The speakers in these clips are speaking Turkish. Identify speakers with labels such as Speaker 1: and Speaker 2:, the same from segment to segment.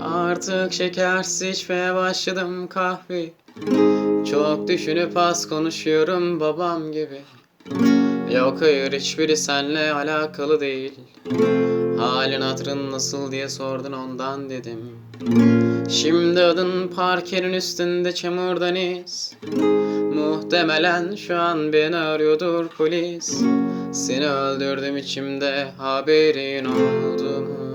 Speaker 1: Artık şekersiz içmeye başladım kahve. Çok düşünüp az konuşuyorum babam gibi. Yok hayır hiçbiri senle alakalı değil. Halin hatırın nasıl diye sordun ondan dedim. Şimdi adın parkerin üstünde çamurdan iz Muhtemelen şu an beni arıyordur polis. Seni öldürdüm içimde haberin oldu mu?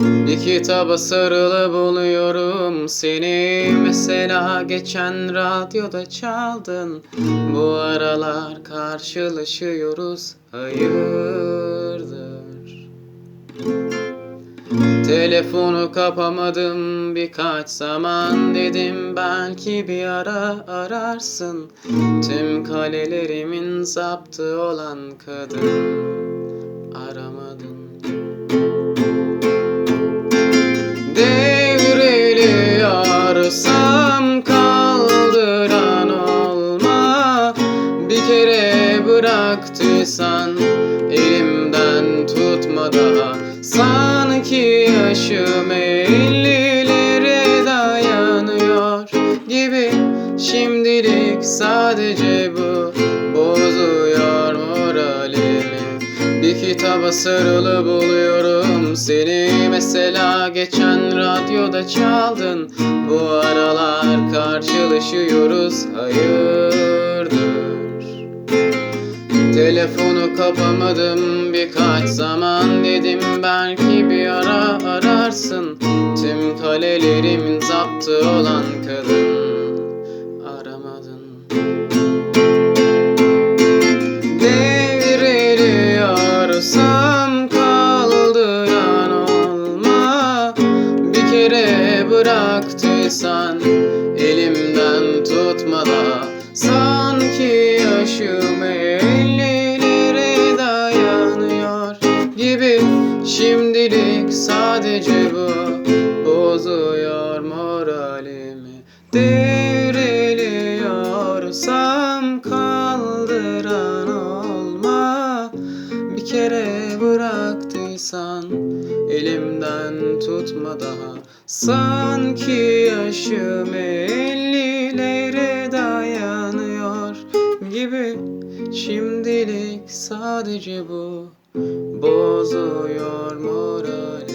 Speaker 1: Bir kitaba sarılı buluyorum seni. Mesela geçen radyoda çaldın. Bu aralar karşılaşıyoruz. Hayırdır? Telefonu kapamadım birkaç zaman. Dedim belki bir ara ararsın. Tüm kalelerimin zaptı olan kadın. Aramadın Devriliyorsam kaldıran olma. Bir kere bıraktıysan elimden tutma daha. Sanki yaşım ellilere dayanıyor gibi. Şimdilik sadece bu bozuyor moralimi. Bir kitaba sarılı buluyorum seni Mesela geçen radyoda çaldın. Bu aralar karşılaşıyoruz hayırdır? Telefonu kapamadım birkaç zaman dedim belki bir ara ararsın. Tüm kalelerimin zaptı olan kadın Bir kere bıraktıysan elimden tutma da Sanki yaşım ellilere dayanıyor gibi. Şimdilik sadece bu bozuyor moralimi. Devriliyorsam kaldıran olma. Bir kere bıraktıysan elimden tutma daha. Sanki yaşım ellilere dayanıyor gibi. Şimdilik sadece bu bozuyor moralimi